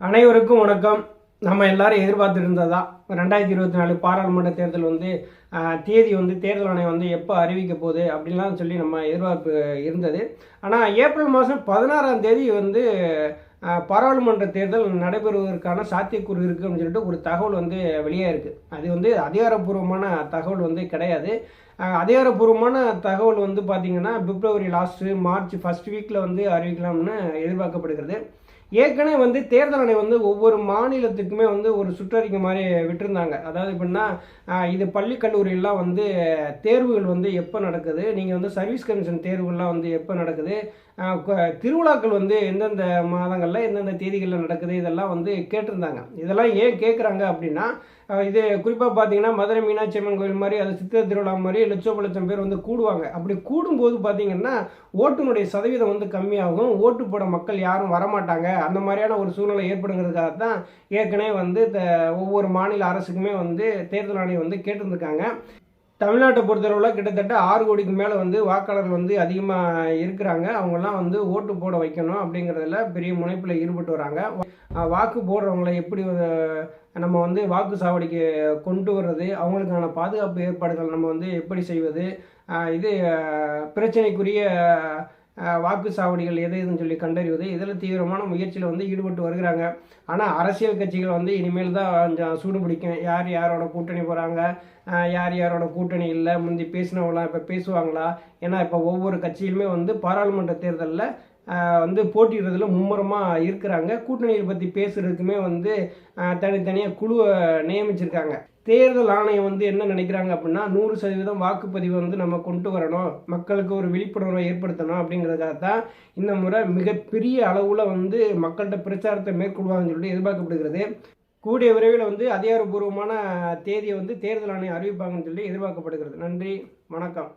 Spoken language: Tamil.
அனைவருக்கும் வணக்கம். நம்ம எல்லாரும் எதிர்பார்த்துருந்ததா? ரெண்டாயிரத்தி இருபத்தி நாலு பாராளுமன்ற தேர்தல் வந்து தேதி வந்து தேர்தல் ஆணையம் வந்து எப்போ அறிவிக்க போகுது அப்படின்லாம் சொல்லி நம்ம எதிர்பார்ப்பு இருந்தது. ஆனால் ஏப்ரல் மாதம் பதினாறாம் தேதி வந்து பாராளுமன்ற தேர்தல் நடைபெறுவதற்கான சாத்தியக்கூறு இருக்குது அப்படின்னு சொல்லிட்டு ஒரு தகவல் வந்து வெளியே இருக்குது அது வந்து அதிகாரப்பூர்வமான தகவல் வந்து கிடையாது. அதிகாரப்பூர்வமான தகவல் வந்து பார்த்திங்கன்னா பிப்ரவரி லாஸ்ட்டு மார்ச் ஃபர்ஸ்ட் வீக்கில் வந்து அறிவிக்கலாம்னு எதிர்பார்க்கப்படுகிறது. ஏற்கனவே வந்து தேர்தல் ஆணையம் வந்து ஒவ்வொரு மாநிலத்துக்குமே வந்து ஒரு சுற்றறிக்கை மாதிரி விட்டுருந்தாங்க. அதாவது எப்படின்னா இது பள்ளி கல்லூரியெல்லாம் வந்து தேர்வுகள் வந்து எப்போ நடக்குது? நீங்கள் வந்து சர்வீஸ் கமிஷன் தேர்வுகள்லாம் வந்து எப்போ நடக்குது? திருவிழாக்கள் வந்து எந்தெந்த மாதங்கள் மாதங்களில் எந்தெந்த தேதிகளில் நடக்குது இதெல்லாம் வந்து கேட்டிருந்தாங்க. இதெல்லாம் ஏன் கேட்குறாங்க அப்படின்னா இது குறிப்பாக பார்த்தீங்கன்னா மதுரை மீனாட்சி அம்மன் கோயில் மாதிரி அது சித்திரை திருவிழா மாதிரி லட்சோப லட்சம் பேர் வந்து கூடுவாங்க. அப்படி கூடும்போது பார்த்தீங்கன்னா ஓட்டுனுடைய சதவீதம் வந்து கம்மியாகும். ஓட்டு போட மக்கள் யாரும் வரமாட்டாங்க. அந்த மாதிரியான ஒரு சூழ்நிலை ஏற்படுங்கிறதுக்காக தான் ஏற்கனவே வந்து ஒவ்வொரு மாநில அரசுக்குமே வந்து தேர்தல் ஆணையம் வந்து கேட்டிருந்திருக்காங்க. தமிழ்நாட்டை பொறுத்தளவில் கிட்டத்தட்ட ஆறு கோடிக்கு மேலே வந்து வாக்காளர்கள் வந்து அதிகமாக இருக்கிறாங்க. அவங்கெல்லாம் வந்து ஓட்டு போட வைக்கணும் அப்படிங்கிறதுல பெரிய முனைப்பில் ஈடுபட்டு வராங்க. வாக்கு போடுறவங்களை எப்படி நம்ம வந்து வாக்கு சாவடிக்கு கொண்டு வர்றது அவங்களுக்கான பாதுகாப்பு ஏற்பாடுகள் நம்ம வந்து எப்படி செய்வது இது பிரச்சனைக்குரிய வாக்கு சாவடிகள் எது எதுன்னு சொல்லி கண்டறிவது இதில் தீவிரமான முயற்சியில் வந்து ஈடுபட்டு வருகிறாங்க. ஆனால் அரசியல் கட்சிகள் வந்து இனிமேல் தான் கொஞ்சம் சூடு பிடிக்கும். யார் யாரோட கூட்டணி போகிறாங்க யார் யாரோட கூட்டணி இல்லை? முந்தி பேசினவங்களாம் இப்போ பேசுவாங்களா? ஏன்னா இப்போ ஒவ்வொரு கட்சியிலுமே வந்து பாராளுமன்ற தேர்தலில் வந்து போட்டியிடுறதுல மும்முரமாக இருக்கிறாங்க. கூட்டணியை பற்றி பேசுகிறதுக்குமே வந்து தனித்தனியாக குழுவை நியமிச்சிருக்காங்க. தேர்தல் ஆணையம் வந்து என்ன நினைக்கிறாங்க அப்படின்னா நூறு சதவீதம் வாக்குப்பதிவு வந்து நம்ம கொண்டு வரணும். மக்களுக்கு ஒரு விழிப்புணர்வை ஏற்படுத்தணும் அப்படிங்கிறதுக்காக தான் இந்த முறை மிகப்பெரிய அளவில் வந்து மக்கள்கிட்ட பிரச்சாரத்தை மேற்கொள்வாங்கன்னு சொல்லிட்டு எதிர்பார்க்கப்படுகிறது. கூடிய விரைவில் வந்து அதிகாரப்பூர்வமான தேதியை வந்து தேர்தல் ஆணையம் அறிவிப்பாங்கன்னு சொல்லி எதிர்பார்க்கப்படுகிறது. நன்றி வணக்கம்.